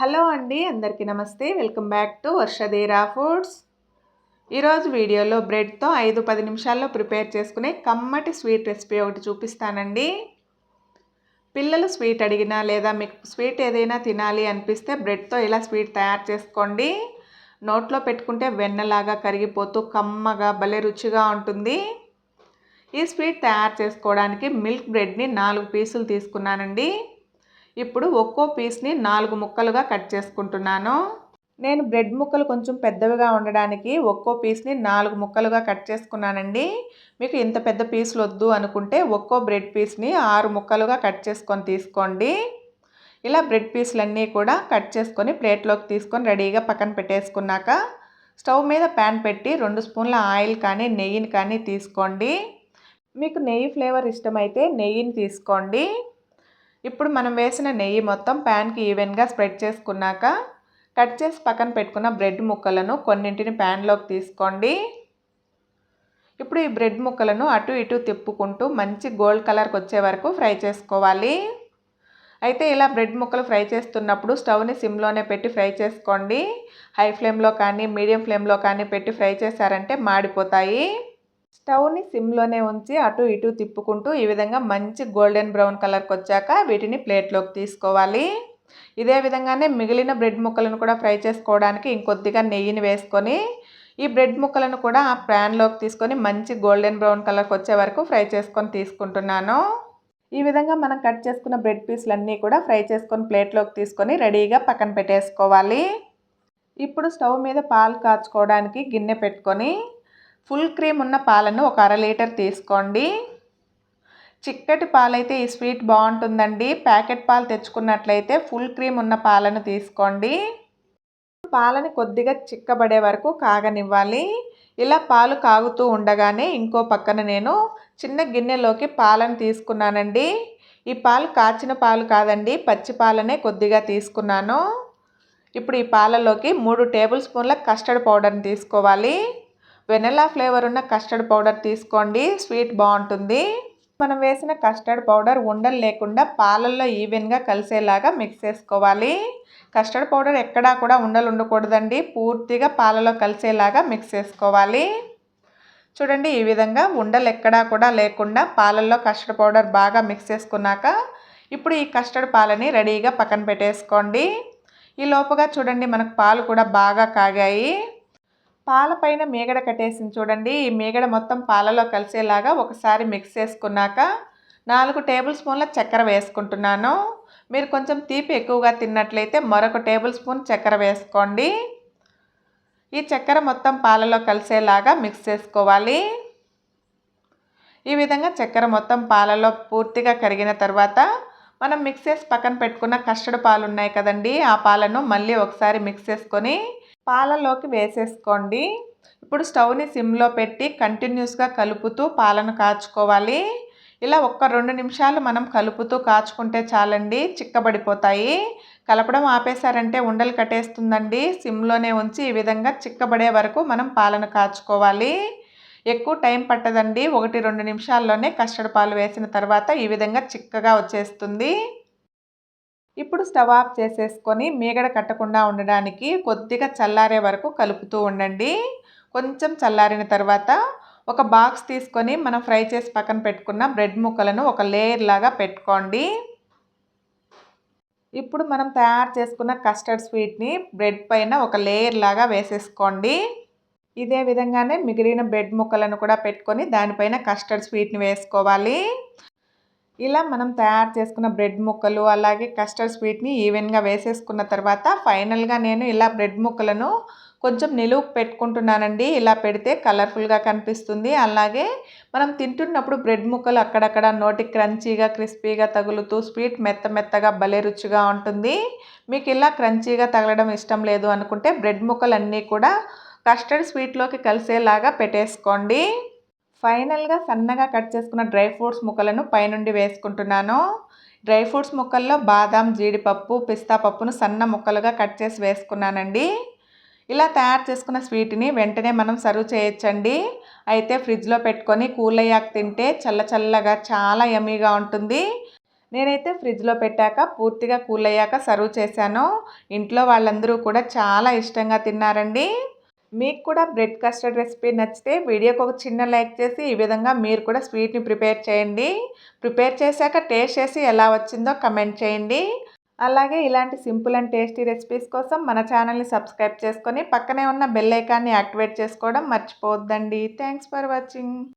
Hello అండి అందరికీ నమస్తే. Welcome back to Varshadheera foods. ఈరోజు వీడియోలో బ్రెడ్తో ఐదు పది నిమిషాల్లో ప్రిపేర్ చేసుకునే కమ్మటి స్వీట్ రెసిపీ ఒకటి చూపిస్తానండి. పిల్లలు స్వీట్ అడిగినా లేదా మీకు స్వీట్ ఏదైనా తినాలి అనిపిస్తే బ్రెడ్తో ఇలా స్వీట్ తయారు చేసుకోండి. నోట్లో పెట్టుకుంటే వెన్నలాగా కరిగిపోతూ కమ్మగా భలే రుచిగా ఉంటుంది. ఈ స్వీట్ తయారు చేసుకోవడానికి మిల్క్ బ్రెడ్ని నాలుగు పీసులు తీసుకున్నానండి. ఇప్పుడు ఒక్కో పీస్ని నాలుగు ముక్కలుగా కట్ చేసుకుంటున్నాను. నేను బ్రెడ్ ముక్కలు కొంచెం పెద్దవిగా ఉండడానికి ఒక్కో పీస్ని నాలుగు ముక్కలుగా కట్ చేసుకున్నానండి. మీకు ఇంత పెద్ద పీసులు వద్దు అనుకుంటే ఒక్కో బ్రెడ్ పీస్ని ఆరు ముక్కలుగా కట్ చేసుకొని తీసుకోండి. ఇలా బ్రెడ్ పీసులన్నీ కూడా కట్ చేసుకొని ప్లేట్లోకి తీసుకొని రెడీగా పక్కన పెట్టేసుకున్నాక స్టవ్ మీద ప్యాన్ పెట్టి రెండు స్పూన్ల ఆయిల్ కానీ నెయ్యిని కానీ తీసుకోండి. మీకు నెయ్యి ఫ్లేవర్ ఇష్టమైతే నెయ్యిని తీసుకోండి. ఇప్పుడు మనం వేసిన నెయ్యి మొత్తం ప్యాన్కి ఈవెన్గా స్ప్రెడ్ చేసుకున్నాక కట్ చేసి పక్కన పెట్టుకున్న బ్రెడ్ ముక్కలను కొన్నింటిని ప్యాన్లోకి తీసుకోండి. ఇప్పుడు ఈ బ్రెడ్ ముక్కలను అటు ఇటు తిప్పుకుంటూ మంచి గోల్డ్ కలర్కి వచ్చే వరకు ఫ్రై చేసుకోవాలి. అయితే ఇలా బ్రెడ్ ముక్కలు ఫ్రై చేస్తున్నప్పుడు స్టవ్ని సిమ్లోనే పెట్టి ఫ్రై చేసుకోండి. హై ఫ్లేమ్లో కానీ మీడియం ఫ్లేమ్లో కానీ పెట్టి ఫ్రై చేశారంటే మాడిపోతాయి. స్టవ్ని సిమ్లోనే ఉంచి అటు ఇటు తిప్పుకుంటూ ఈ విధంగా మంచి గోల్డెన్ బ్రౌన్ కలర్కి వచ్చాక వీటిని ప్లేట్లోకి తీసుకోవాలి. ఇదే విధంగానే మిగిలిన బ్రెడ్ ముక్కలను కూడా ఫ్రై చేసుకోవడానికి ఇంకొద్దిగా నెయ్యిని వేసుకొని ఈ బ్రెడ్ ముక్కలను కూడా ఆ ప్యాన్లోకి తీసుకొని మంచి గోల్డెన్ బ్రౌన్ కలర్కి వచ్చే వరకు ఫ్రై చేసుకొని తీసుకుంటున్నాను. ఈ విధంగా మనం కట్ చేసుకున్న బ్రెడ్ పీస్లన్నీ కూడా ఫ్రై చేసుకొని ప్లేట్లోకి తీసుకొని రెడీగా పక్కన పెట్టేసుకోవాలి. ఇప్పుడు స్టవ్ మీద పాలు కాచుకోవడానికి గిన్నె పెట్టుకొని ఫుల్ క్రీమ్ ఉన్న పాలను ఒక అర లీటర్ తీసుకోండి. చిక్కటి పాలైతే ఈ స్వీట్ బాగుంటుందండి. ప్యాకెట్ పాలు తెచ్చుకున్నట్లయితే ఫుల్ క్రీమ్ ఉన్న పాలను తీసుకోండి. పాలని కొద్దిగా చిక్కబడే వరకు కాగనివ్వాలి. ఇలా పాలు కాగుతూ ఉండగానే ఇంకో పక్కన నేను చిన్న గిన్నెలోకి పాలను తీసుకున్నానండి. ఈ పాలు కాచిన పాలు కాదండి పచ్చి పాలనే కొద్దిగా తీసుకున్నాను. ఇప్పుడు ఈ పాలలోకి మూడు టేబుల్ స్పూన్ల కస్టర్డ్ పౌడర్ని తీసుకోవాలి. వెనలా ఫ్లేవర్ ఉన్న కస్టర్డ్ పౌడర్ తీసుకోండి. స్వీట్ బాగుంటుంది. మనం వేసిన కస్టర్డ్ పౌడర్ ఉండలు లేకుండా పాలల్లో ఈవెన్గా కలిసేలాగా మిక్స్ చేసుకోవాలి. కస్టర్డ్ పౌడర్ ఎక్కడా కూడా ఉండలు ఉండకూడదండి. పూర్తిగా పాలలో కలిసేలాగా మిక్స్ చేసుకోవాలి. చూడండి ఈ విధంగా ఉండలు ఎక్కడా కూడా లేకుండా పాలల్లో కస్టర్డ్ పౌడర్ బాగా మిక్స్ చేసుకున్నాక ఇప్పుడు ఈ కస్టర్డ్ పాలని రెడీగా పక్కన పెట్టేసుకోండి. ఈ లోపుగా చూడండి మనకు పాలు కూడా బాగా కాగాయి. పాలపైన మీగడ కట్టేసింది చూడండి. ఈ మీగడ మొత్తం పాలలో కలిసేలాగా ఒకసారి మిక్స్ చేసుకున్నాక నాలుగు టేబుల్ స్పూన్ల చక్కెర వేసుకుంటున్నాను. మీరు కొంచెం తీపి ఎక్కువగా తిన్నట్లయితే మరొక టేబుల్ స్పూన్ చక్కెర వేసుకోండి. ఈ చక్కెర మొత్తం పాలలో కలిసేలాగా మిక్స్ చేసుకోవాలి. ఈ విధంగా చక్కెర మొత్తం పాలలో పూర్తిగా కరిగిన తర్వాత మనం మిక్స్ చేసి పక్కన పెట్టుకున్న కస్టర్డ్ పాలు ఉన్నాయి కదండి. ఆ పాలను మళ్ళీ ఒకసారి మిక్స్ చేసుకొని పాలలోకి వేసేసుకోండి. ఇప్పుడు స్టవ్ని సిమ్లో పెట్టి కంటిన్యూస్గా కలుపుతూ పాలను కాచుకోవాలి. ఇలా ఒక్క రెండు నిమిషాలు మనం కలుపుతూ కాచుకుంటే చాలండి చిక్కబడిపోతాయి. కలపడం ఆపేశారంటే ఉండలు కట్టేస్తుందండి. సిమ్లోనే ఉంచి ఈ విధంగా చిక్కబడే వరకు మనం పాలను కాచుకోవాలి. ఎక్కువ టైం పట్టదండి. ఒకటి రెండు నిమిషాల్లోనే కస్టర్డ్ పాలు వేసిన తర్వాత ఈ విధంగా చిక్కగా వచ్చేస్తుంది. ఇప్పుడు స్టవ్ ఆఫ్ చేసేసుకొని మీగడ కట్టకుండా ఉండడానికి కొద్దిగా చల్లారే వరకు కలుపుతూ ఉండండి. కొంచెం చల్లారిన తర్వాత ఒక బాక్స్ తీసుకొని మనం ఫ్రై చేసి పక్కన పెట్టుకున్న బ్రెడ్ ముక్కలను ఒక లేయర్ లాగా పెట్టుకోండి. ఇప్పుడు మనం తయారు చేసుకున్న కస్టర్డ్ స్వీట్ని బ్రెడ్ పైన ఒక లేయర్ లాగా వేసేసుకోండి. ఇదే విధంగానే మిగిలిన బ్రెడ్ ముక్కలను కూడా పెట్టుకొని దానిపైన కస్టర్డ్ స్వీట్ని వేసుకోవాలి. ఇలా మనం తయారు చేసుకున్న బ్రెడ్ ముక్కలు అలాగే కస్టర్డ్ స్వీట్ని ఈవెన్గా వేసేసుకున్న తర్వాత ఫైనల్గా నేను ఇలా బ్రెడ్ ముక్కలను కొంచెం నిలువు పెట్టుకుంటున్నానండి. ఇలా పెడితే కలర్ఫుల్గా కనిపిస్తుంది. అలాగే మనం తింటున్నప్పుడు బ్రెడ్ ముక్కలు అక్కడక్కడ నోటి క్రంచీగా క్రిస్పీగా తగులుతూ స్వీట్ మెత్త మెత్తగా భలే రుచిగా ఉంటుంది. మీకు ఇలా క్రంచీగా తగలడం ఇష్టం లేదు అనుకుంటే బ్రెడ్ ముక్కలన్నీ కూడా కస్టర్డ్ స్వీట్లోకి కలిసేలాగా పెట్టేసుకోండి. ఫైనల్గా సన్నగా కట్ చేసుకున్న డ్రై ఫ్రూట్స్ ముక్కలను పైనుండి వేసుకుంటున్నాను. డ్రై ఫ్రూట్స్ ముక్కల్లో బాదాం జీడిపప్పు పిస్తా పప్పును సన్న ముక్కలుగా కట్ చేసి వేసుకున్నానండి. ఇలా తయారు చేసుకున్న స్వీట్ని వెంటనే మనం సర్వ్ చేయొచ్చండి. అయితే ఫ్రిడ్జ్లో పెట్టుకొని కూల్ అయ్యాక తింటే చల్ల చల్లగా చాలా యమీగా ఉంటుంది. నేనైతే ఫ్రిడ్జ్లో పెట్టాక పూర్తిగా కూల్ అయ్యాక సర్వ్ చేశాను. ఇంట్లో వాళ్ళందరూ కూడా చాలా ఇష్టంగా తిన్నారండి. మీకు కూడా బ్రెడ్ కస్టర్డ్ రెసిపీ నచ్చితే వీడియోకి ఒక చిన్న లైక్ చేసి ఈ విధంగా మీరు కూడా స్వీట్ని ప్రిపేర్ చేయండి. ప్రిపేర్ చేశాక టేస్ట్ చేసి ఎలా వచ్చిందో కమెంట్ చేయండి. అలాగే ఇలాంటి సింపుల్ అండ్ టేస్టీ రెసిపీస్ కోసం మన ఛానల్ని సబ్స్క్రైబ్ చేసుకొని పక్కనే ఉన్న బెల్ ఐకాన్ని యాక్టివేట్ చేసుకోవడం మర్చిపోవద్దండి. Thanks for watching.